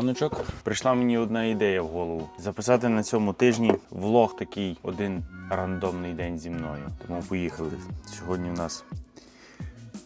раночок. Прийшла мені одна ідея в голову. Записати на цьому тижні влог такий один рандомний день зі мною. Тому поїхали. Сьогодні у нас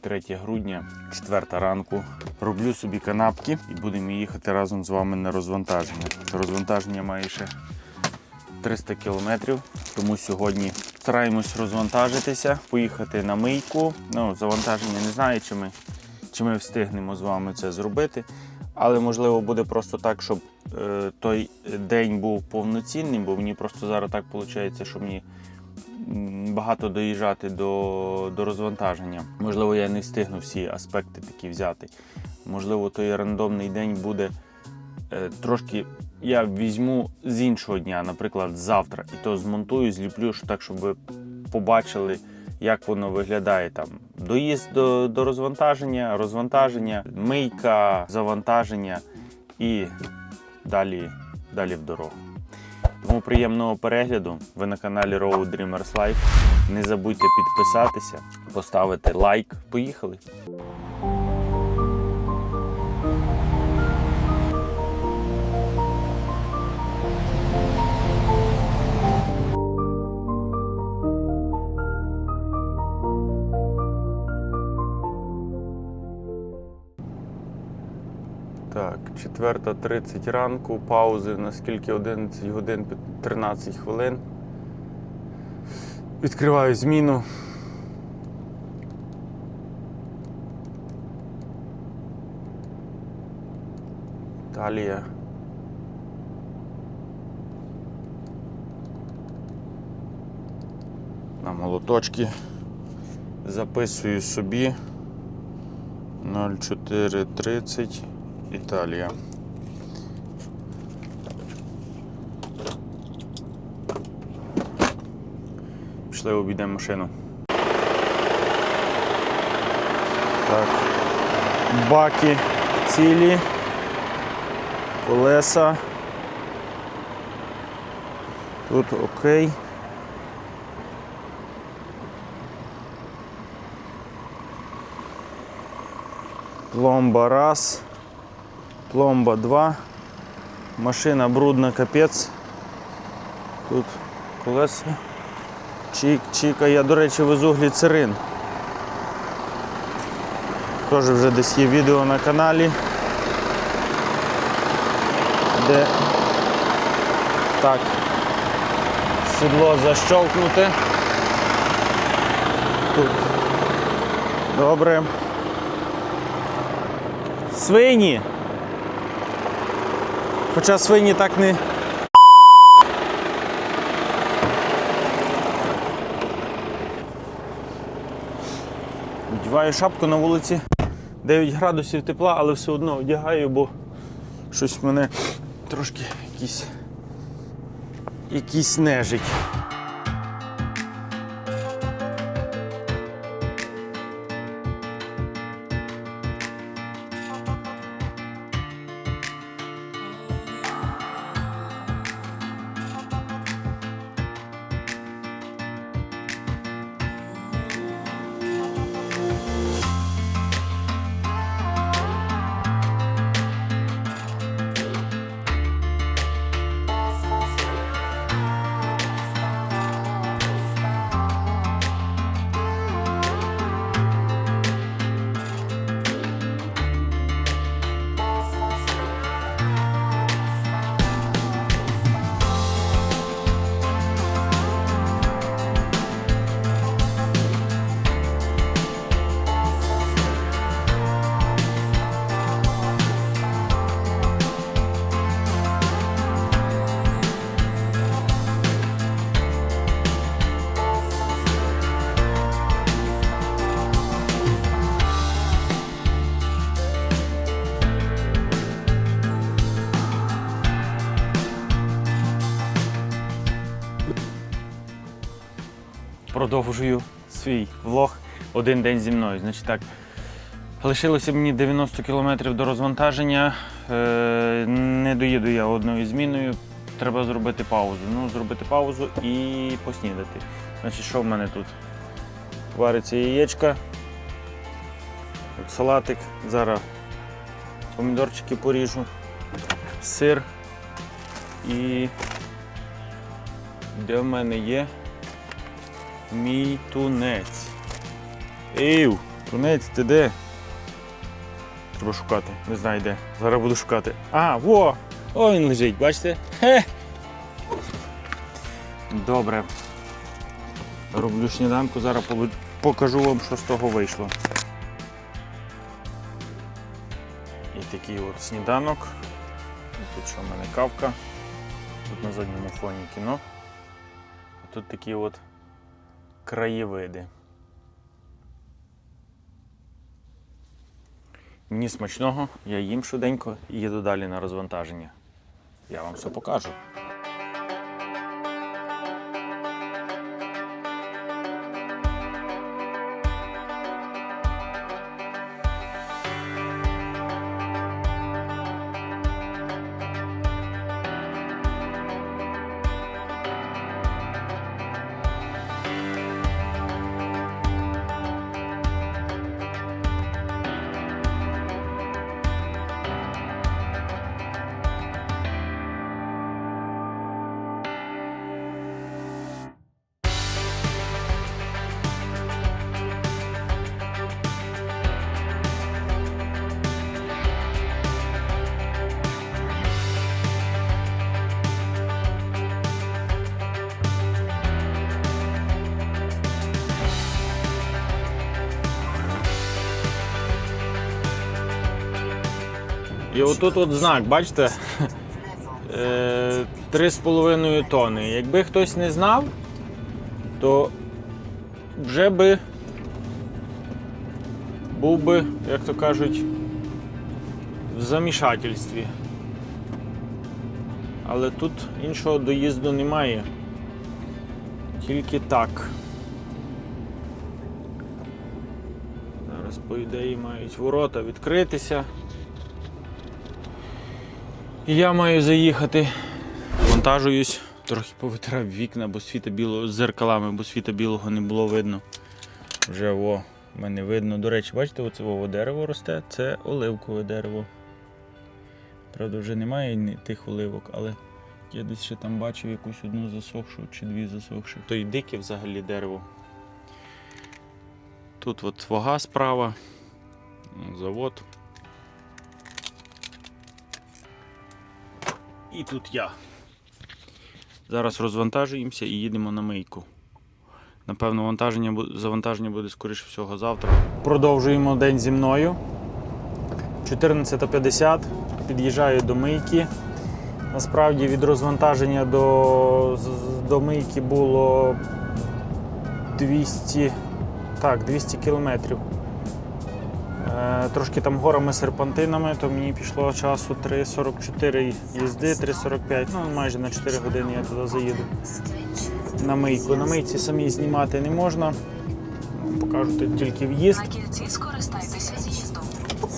3 грудня, 4 ранку. Роблю собі канапки і будемо їхати разом з вами на розвантаження. Розвантаження має ще 300 кілометрів, тому сьогодні стараємось розвантажитися, поїхати на мийку. Ну, завантаження не знаю, чи ми, чи ми встигнемо з вами це зробити. Але можливо буде просто так, щоб е, той день був повноцінним, бо мені просто зараз так виходить, що мені багато доїжджати до, до розвантаження. Можливо, я не встигну всі аспекти такі взяти. Можливо, той рандомний день буде е, трошки. Я візьму з іншого дня, наприклад, завтра, і то змонтую, зліплю так, щоб ви побачили, як воно виглядає там. Доїзд до, до розвантаження, розвантаження, мийка, завантаження і далі, далі в дорогу. Тому приємного перегляду. Ви на каналі Road Dreamers Life. Не забудьте підписатися, поставити лайк. Поїхали! 4.30 ранку, паузи наскільки 11 годин 13 хвилин. Відкриваю зміну. Італія. На молоточки. Записую собі 0430 Італія. Пішли обійдемо машину. Так. Баки цілі. Колеса. Тут окей. Пломба раз. Пломба 2. Машина брудна, капець. Тут колеса. Чик, чика. Я, до речі, везу гліцерин. Теж вже десь є відео на каналі. Де так. Сідло защолкнуте. Тут. Добре. Свині. Хоча свині так не. Одягаю шапку на вулиці 9 градусів тепла, але все одно одягаю, бо щось мене трошки якийсь, якийсь нежить. Продовжую свій влог один день зі мною. Значить так, лишилося мені 90 кілометрів до розвантаження. Е, не доїду я одною зміною. Треба зробити паузу. Ну, зробити паузу і поснідати. Значить, що в мене тут? Вариться яєчка, салатик. Зараз помідорчики поріжу. сир і де в мене є мій тунець. Ей, тунець, ти де? Треба шукати, не знаю де. Зараз буду шукати. А, во! О, він лежить, бачите? Хе! Добре. Роблю сніданку, зараз покажу вам, що з того вийшло. І такий от сніданок. Тут що в мене кавка. Тут на задньому фоні кіно. А тут такі от краєвиди. Мені смачного, я їм швиденько і їду далі на розвантаження. Я вам все покажу. І отут от знак, бачите? Е, 3,5 тони. Якби хтось не знав, то вже би був би, як то кажуть, в замішательстві. Але тут іншого доїзду немає. Тільки так. Зараз, по ідеї, мають ворота відкритися. Я маю заїхати. Вантажуюсь, трохи повитирав вікна, бо світа білого з зеркалами, бо світа білого не було видно. Вже о, мене видно. До речі, бачите, оце вово дерево росте, це оливкове дерево. Правда, вже немає тих оливок, але я десь ще там бачив якусь одну засохшу чи дві засохші. То й дике взагалі дерево. Тут от вага справа, завод. І тут я. Зараз розвантажуємося і їдемо на мийку. Напевно, вантаження, завантаження буде скоріше всього завтра. Продовжуємо день зі мною. 14.50. Під'їжджаю до мийки. Насправді від розвантаження до, до мийки було 200, так, 200 кілометрів. Трошки там горами серпантинами, то мені пішло часу 3.44 їзди, 3.45, ну майже на 4 години я туди заїду на мийку. На мийці самі знімати не можна. Покажу тут тільки в'їзд. На кільці скористайтеся з'їздом.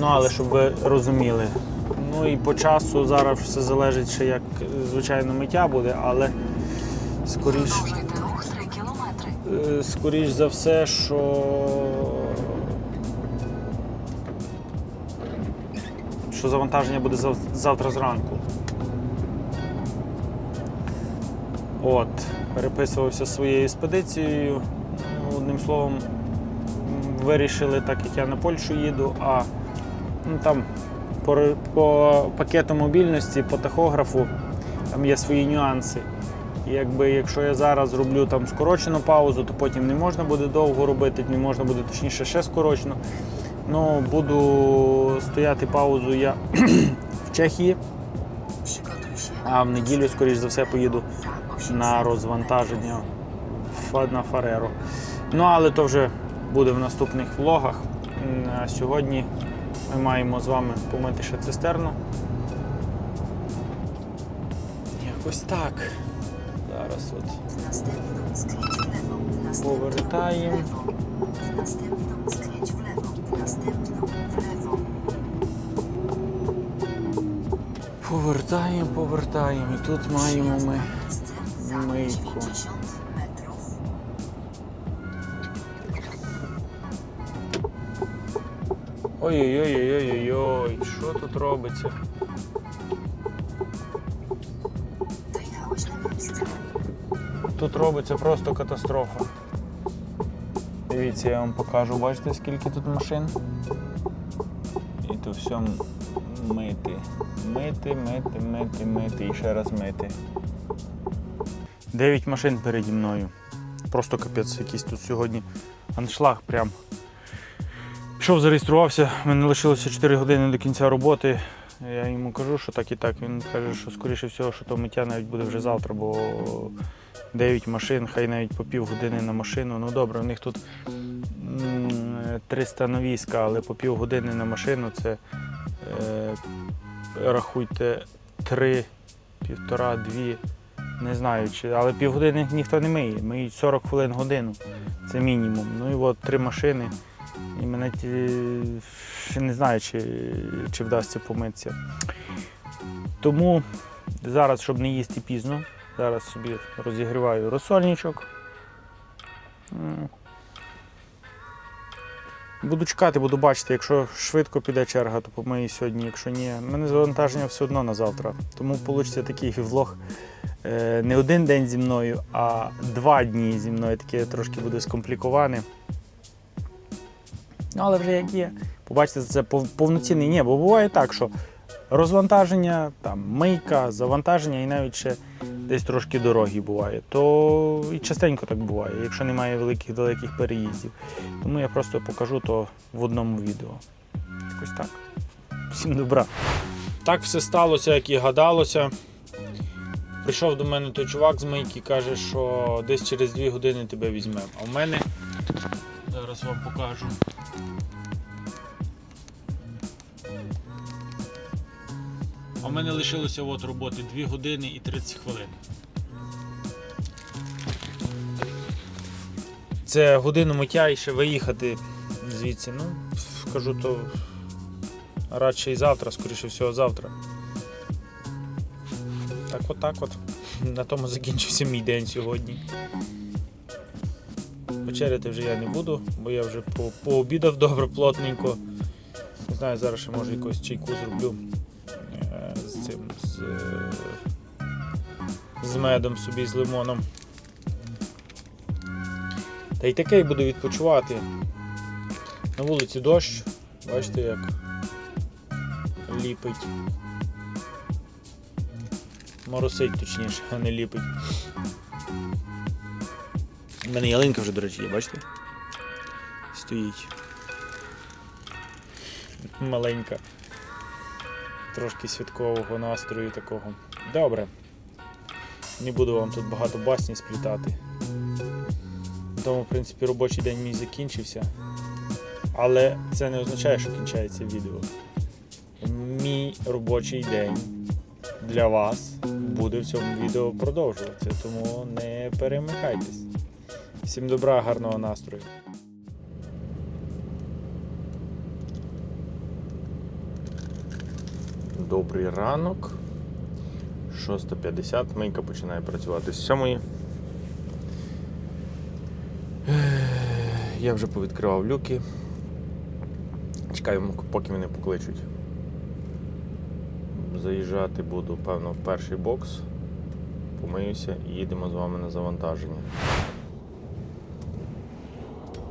Ну але щоб ви розуміли. Ну і по часу зараз все залежить ще як звичайно миття буде, але скоріш, рух 3 кілометри. е, скоріш за все, що. Що завантаження буде зав- завтра зранку. От, переписувався своєю експедицією. Ну, Одним словом, вирішили, так як я на Польщу їду, а ну, там по, по пакету мобільності, по тахографу там є свої нюанси. Якби якщо я зараз зроблю там скорочену паузу, то потім не можна буде довго робити, не можна буде точніше ще скорочено. Ну, буду стояти паузу я в Чехії, а в неділю, скоріш за все, поїду на розвантаження на Фареро. Ну, але то вже буде в наступних влогах. А сьогодні ми маємо з вами помити ще цистерну. Якось так. Зараз от повертаємо. повертаємо, повертаємо. І тут маємо ми мийку. Ой-ой-ой-ой-ой-ой, що тут робиться? Тут робиться просто катастрофа. Дивіться, я вам покажу, бачите, скільки тут машин. І то всьому мити. Мити, мити, мити, мити і ще раз мити. Дев'ять машин переді мною. Просто капець якийсь тут сьогодні аншлаг прям. Пішов, зареєструвався, в мене лишилося 4 години до кінця роботи. Я йому кажу, що так і так. Він каже, що скоріше всього, що то миття навіть буде вже завтра, бо 9 машин, хай навіть по півгодини на машину. Ну добре, у них тут м, 300 навіска, але по півгодини на машину це е, рахуйте 3, півтора, дві. Не знаю, чи, але півгодини ніхто не миє. Миють 40 хвилин годину. Це мінімум. Ну і от три машини. І мене не знаю, чи, чи вдасться помитися. Тому зараз, щоб не їсти пізно, зараз собі розігріваю розсольничок. Буду чекати, буду бачити, якщо швидко піде черга, то помию сьогодні. Якщо ні, мене завантаження все одно на завтра. Тому вийде такий влог е, не один день зі мною, а два дні зі мною. Таке трошки буде скомпліковане. Ну, але вже як є. Побачите, це повноцінний ні, бо буває так, що розвантаження, там, мийка, завантаження і навіть ще десь трошки дороги буває. То і частенько так буває, якщо немає великих далеких переїздів. Тому я просто покажу то в одному відео. Якось так. Всім добра. Так все сталося, як і гадалося. Прийшов до мене той чувак з мийки, каже, що десь через 2 години тебе візьмемо. А в мене зараз вам покажу. В мене лишилося от роботи 2 години і 30 хвилин. Це годину миття і ще виїхати звідси. Ну, кажу, то радше і завтра, скоріше всього, завтра. Так от так от. На тому закінчився мій день сьогодні. Вечеряти вже я не буду, бо я вже по- пообідав добре, плотненько. Не знаю, зараз ще може якусь чайку зроблю з, медом собі, з лимоном. Та й таке буду відпочивати. На вулиці дощ, бачите як ліпить. Моросить точніше, а не ліпить. У мене ялинка вже, до речі, є, бачите? Стоїть. Маленька. Трошки святкового настрою такого. Добре. Не буду вам тут багато басні сплітати. Тому, в принципі, робочий день мій закінчився. Але це не означає, що кінчається відео. Мій робочий день для вас буде в цьому відео продовжуватися, тому не перемикайтесь. Всім добра, гарного настрою. Добрий ранок. 6.50, мийка починає працювати з 7. Я вже повідкривав люки. Чекаю, поки мене покличуть. Заїжджати буду, певно, в перший бокс. Помиюся і їдемо з вами на завантаження.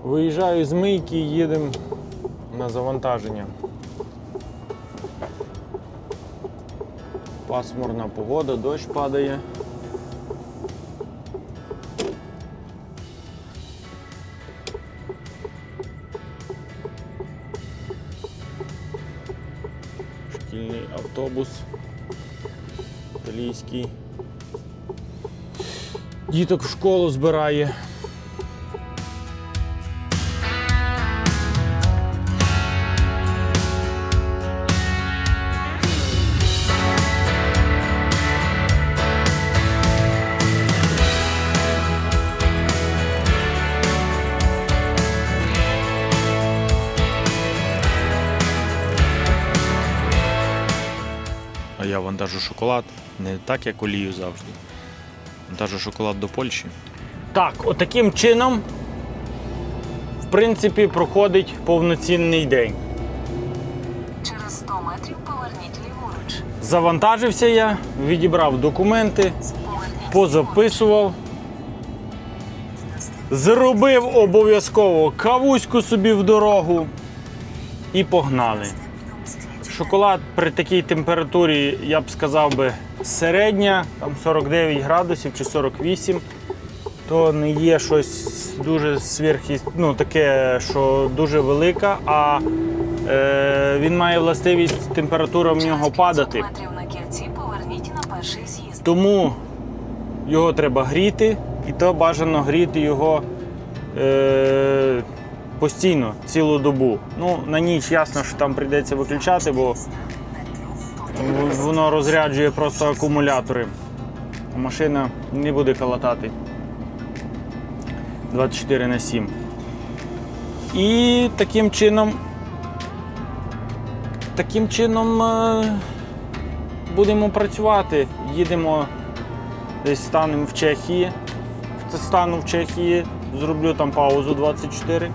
Виїжджаю з мийки і їдемо на завантаження. Пасмурна погода, дощ падає. Шкільний автобус італійський. Діток в школу збирає. Вантажу шоколад не так, як олію завжди. Вантажу шоколад до Польщі. Так, отаким чином, в принципі, проходить повноцінний день. Через 100 метрів поверніть ліворуч. Завантажився я, відібрав документи, позаписував Зробив обов'язково кавуську собі в дорогу і погнали. Шоколад при такій температурі, я б сказав би, середня, там 49 градусів чи 48, то не є щось дуже сверхі, ну таке, що дуже велика, а е, він має властивість температура в нього падати. Тому його треба гріти, і то бажано гріти його е, постійно, цілу добу. Ну, на ніч ясно, що там прийдеться виключати, бо воно розряджує просто акумулятори. Машина не буде калатати 24 на 7. І таким чином. Таким чином е, будемо працювати. Їдемо десь станемо в Чехії. Стану в Чехії, зроблю там паузу 24.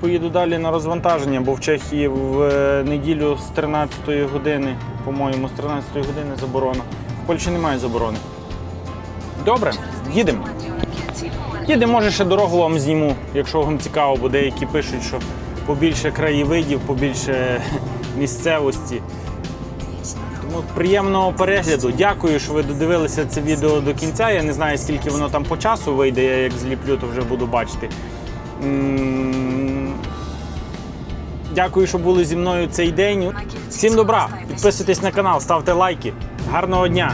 Поїду далі на розвантаження, бо в Чехії в е, неділю з 13 години, по-моєму, з 13 години заборона. В Польщі немає заборони. Добре, їдемо. Їдемо, може ще дорогу вам зніму, якщо вам цікаво, бо деякі пишуть, що побільше краєвидів, побільше місцевості. Тому приємного перегляду. Дякую, що ви додивилися це відео до кінця. Я не знаю, скільки воно там по часу вийде. Я як зліплю, то вже буду бачити. Дякую, що були зі мною цей день. Всім добра! Підписуйтесь на канал, ставте лайки. Гарного дня!